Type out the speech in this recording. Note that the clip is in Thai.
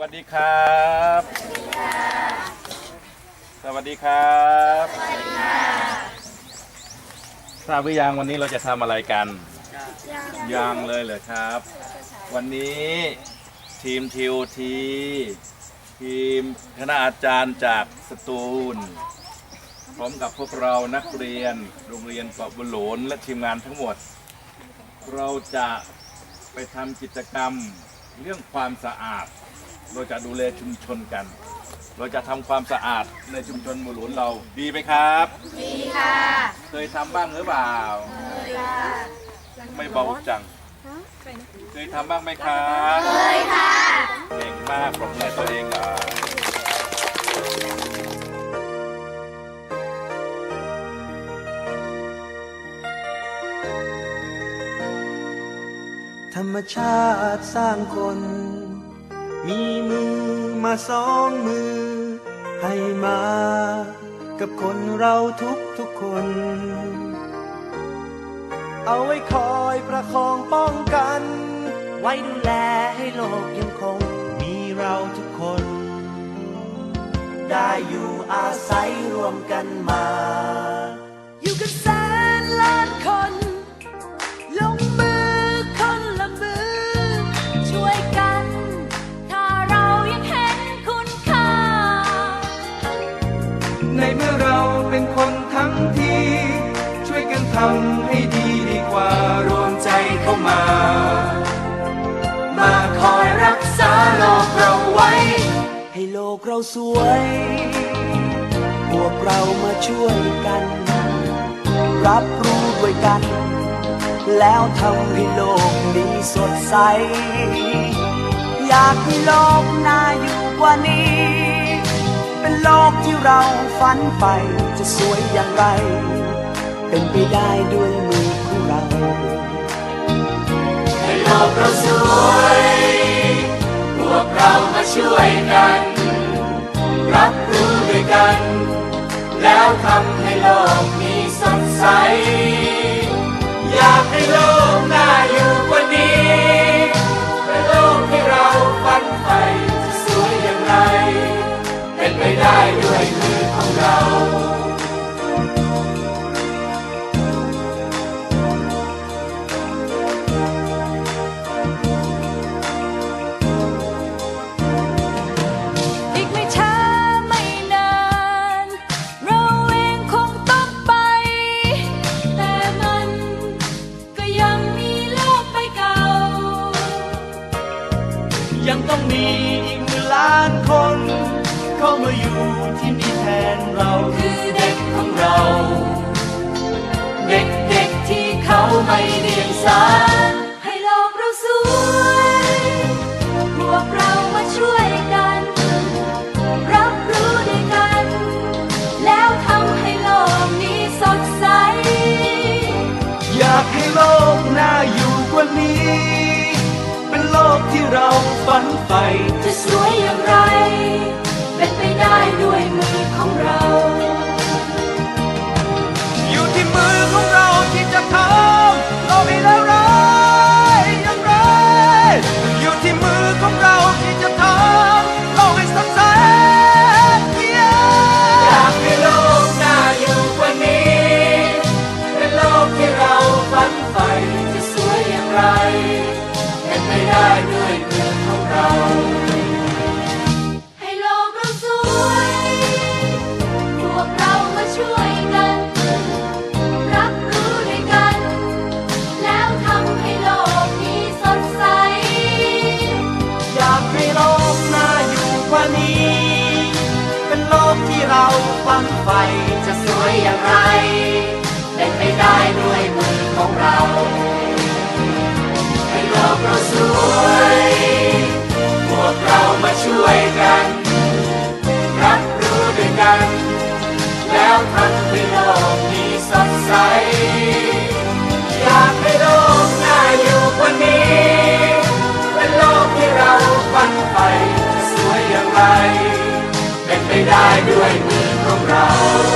สวัสดีครับ สวัสดีครับ ทราบหรือยังวันนี้เราจะทำอะไรกัน ยังเลยเหรอครับ วันนี้ทีมทิวทีทีมคณะอาจารย์จากสตูลพร้อมกับพวกเรานักเรียนโรงเรียนเกาะบุหลนและทีมงานทั้งหมด เราจะไปทำกิจกรรมเรื่องความสะอาด เราจะดูแลชุมชนกัน เราจะทำความสะอาดในชุมชนบุญหลนเราดีไหมครับดีค่ะ เคยทำบ้างหรือเปล่าเคยค่ะไม่เบาจัง เคยทำบ้างไหมครับเคยค่ะเก่งมากปรบมือตัวเองอะธรรมชาติสร้างคน มีมือมาสองมือ ให้มา กับคนเราทุกทุกๆคน เอาไว้คอยประคองป้องกัน ไว้ดูแลให้โลกยังคง มีเราทุกคน ได้อยู่อาศัยรวมกันมา อยู่กันแสนล้านคน ทำให้ดีดีกว่ารวมใจเข้ามา มาคอยรักษาโลกเราไว้ ให้โลกเราสวย พวกเรามาช่วยกัน รับรู้ด้วยกัน แล้วทำให้โลกนี้สดใส อยากให้โลกน่าอยู่กว่านี้ เป็นโลกที่เราฝันไปจะสวยอย่างไร ไปได้ด้วยมือของเราให้โลกเราสวยพวกเรามาช่วยกัน รับรู้ด้วยกัน แล้วทำให้โลกนี้สดใส ยังต้องมีอีกหมื่นล้านคน เข้ามาอยู่ที่นี่แทนเราคือเด็กของเรา เด็กๆที่เขาไม่เรียงสาให้โลกเราสวยพวกเรามาช่วยกัน รับรู้ด้วยกัน แล้วทำให้โลกนี้สดใส อยากให้โลกน่าอยู่กว่านี้ เป็นโลกที่เรา ฝันใฝ่จะสวยอย่าง ฝันใฝ่จะสวยอย่างไร เป็นไปได้ด้วยมือของเรา ให้โลกเราสวย พวกเรามาช่วยกัน รับรู้ด้วยกัน แล้วทำให้โลกนี้สดใส อยากให้โลกน่าอยู่กว่านี้ เป็นโลกที่เราฝันใฝ่จะสวยอย่างไร เป็นไปได้ด้วยมือ ของเรา